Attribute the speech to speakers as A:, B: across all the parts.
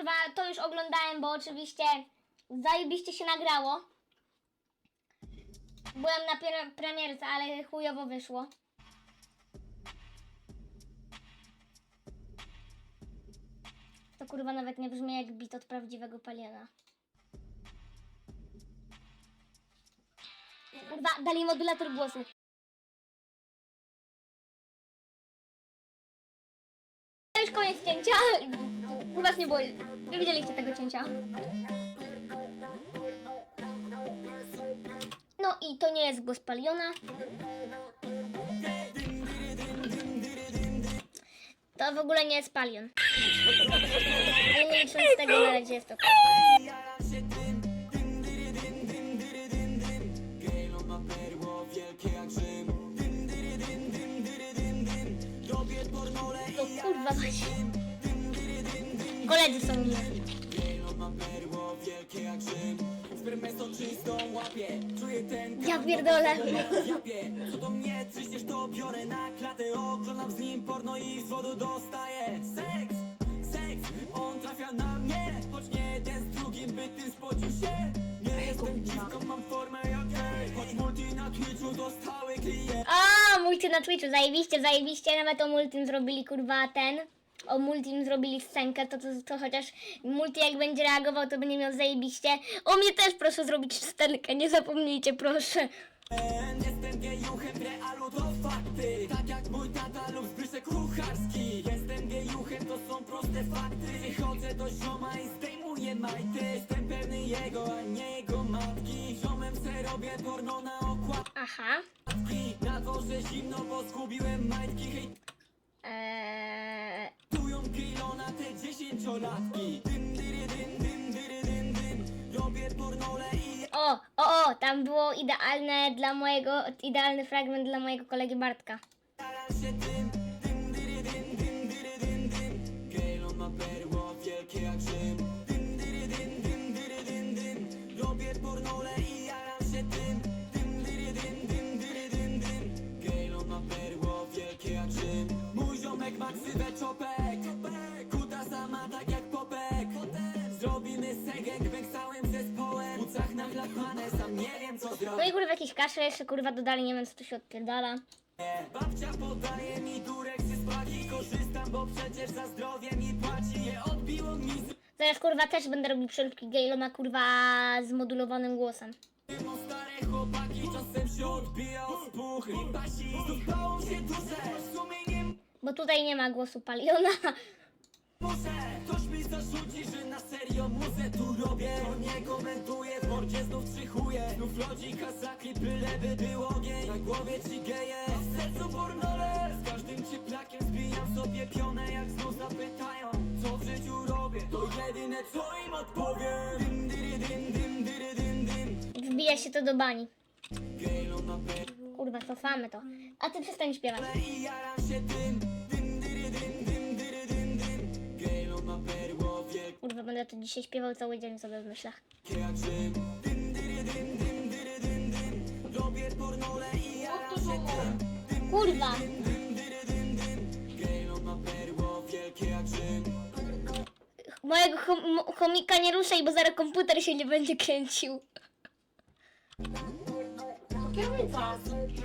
A: kurwa, to już oglądałem, bo oczywiście zajebiście się nagrało. Byłem na pier- premierce, ale chujowo wyszło. To kurwa nawet nie brzmi jak bit od prawdziwego paliona. Kurwa, dali modulator głosu. Nie było. Nie widzieliście tego cięcia. No i to nie jest głos paliona. To w ogóle nie jest palion. Ale nie licząc tego na razie jest to. O kurwa mać. Koledzy są mnie. Ja pierdolę.
B: Co do mnie, to biorę na klatę Oglądam z nim porno i z wodu dostaję Seks, seks, on trafia na mnie Choć nie jeden z drugim by spocił się Nie jestem dziwką, mam formę jak hej Choć multi na Twitchu dostały klient
A: A, multi na Twitchu, zajebiście, zajebiście. Nawet o multim zrobili kurwa ten. O multim zrobili scenkę, to, to, to chociaż multi jak będzie reagował, to będzie miał zajebiście. O mnie też proszę zrobić scenkę, nie zapomnijcie, proszę.
B: Jestem gejuchem, w realu to fakty. Tak jak mój tata lub Zbyszek Kucharski. Jestem gejuchem, to są proste fakty. Przychodzę do zioma i zdejmuję majty. Jestem pewny jego, a nie jego matki. Ziomem se robię porno na okładki.
A: Aha.
B: Na dworze zimno, bo zgubiłem majtki.
A: Eee,
B: te dziesięciolatki Dym, dyry, dym, dym, dyry, dym, dym. Robię pornole i
A: o, o, o, tam było idealne dla mojego, idealny fragment dla mojego kolegi Bartka.
B: Jaram się tym, dym, dyry, dym, dym, dyry, dym, dym. Gejlon ma perło wielkie jak Rzym. Dym, dyry, dym, dym, dyry, dym, dym. Robię pornole i jaram się tym. Dym, dyry, dym, dym, dyry, dym, dym. Gejlon ma perło wielkie jak Rzym. Mój ziomek ma ksywę czopek Zrobimy segek z całym zespołem W płucach nachlapane, sam nie wiem co zrobić
A: No i kurwa jakieś kasze jeszcze kurwa dodali, nie wiem co tu się odpierdala.
B: Babcia podaje mi durek spaki Korzystam, bo przecież za zdrowie mi płaci odbiło mi z
A: Zaraz kurwa też będę robił przelubki Gaylona kurwa z modulowanym głosem.
B: Stare chłopaki czasem się odbija od spuch I pasi, zupało się duże
A: Bo tutaj nie ma głosu paliona.
B: muszę zarzuci, że na serio muzę tu robię. To nie komentuję, w mordzie znów trzychuję Znów lodzi kazaki, byleby był ogień Na głowie ci geje, a w sercu pornole. Z każdym cieplakiem zbijam sobie pionę Jak znów zapytają, co w życiu robię. To jedyne co im odpowiem. Dym, dyry, dym, dym, dyry, dym, dym.
A: Wbija się to do bani.
B: Na
A: Kurwa, cofamy to. A ty przestań śpiewać.
B: i jaram się tym
A: będę to dzisiaj śpiewał cały dzień sobie w myślach. Kurwa! Mojego chom- chomika nie ruszaj, bo zaraz komputer się nie będzie kręcił.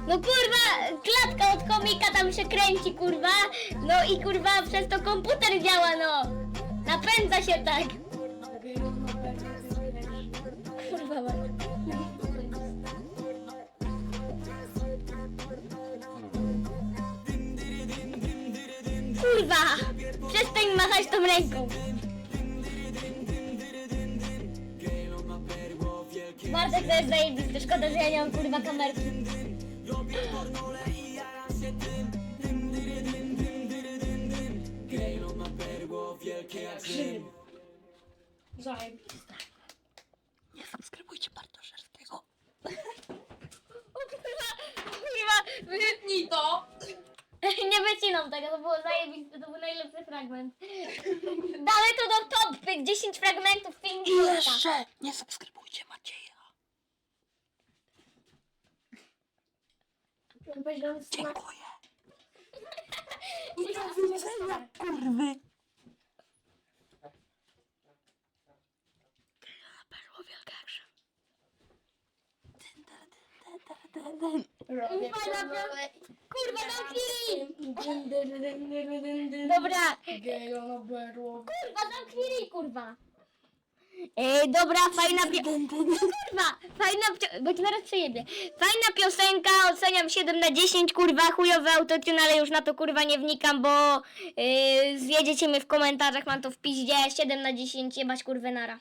A: No kurwa, klatka od komika tam się kręci, kurwa. No i kurwa, przez to komputer działa, no. Napędza się tak. Kurwa, mać. Kurwa! Przestań machać tą ręką. Bartek to jest zajebisty, szkoda, że ja nie mam kurwa kamerki.
C: Zajebiste.
B: Nie subskrybujcie Bartoszewskiego
A: O kurwa, kurwa,
C: Wytnij to!
A: nie wycinam tego, to było zajebiste, to był najlepszy fragment. Damy to do top 10 fragmentów filmu.
B: I jeszcze nie subskrybujcie Macieja Dziękuję
C: I do widzenia, kurwy! Robię
A: Fajna
C: pornole
A: Kurwa, zamknij! Dobra,
C: na berło.
A: kurwa, zamknij kurwa. Ej, dobra, fajna pi... Kurwa, fajna... pio- Bo ci zaraz przejebie. Fajna piosenka, oceniam 7 na 10, kurwa, chujowy autotune, ale już na to, kurwa, nie wnikam, bo yy, zwiedziecie mnie w komentarzach, mam to w piździe, 7 na 10, jebać kurwę nara.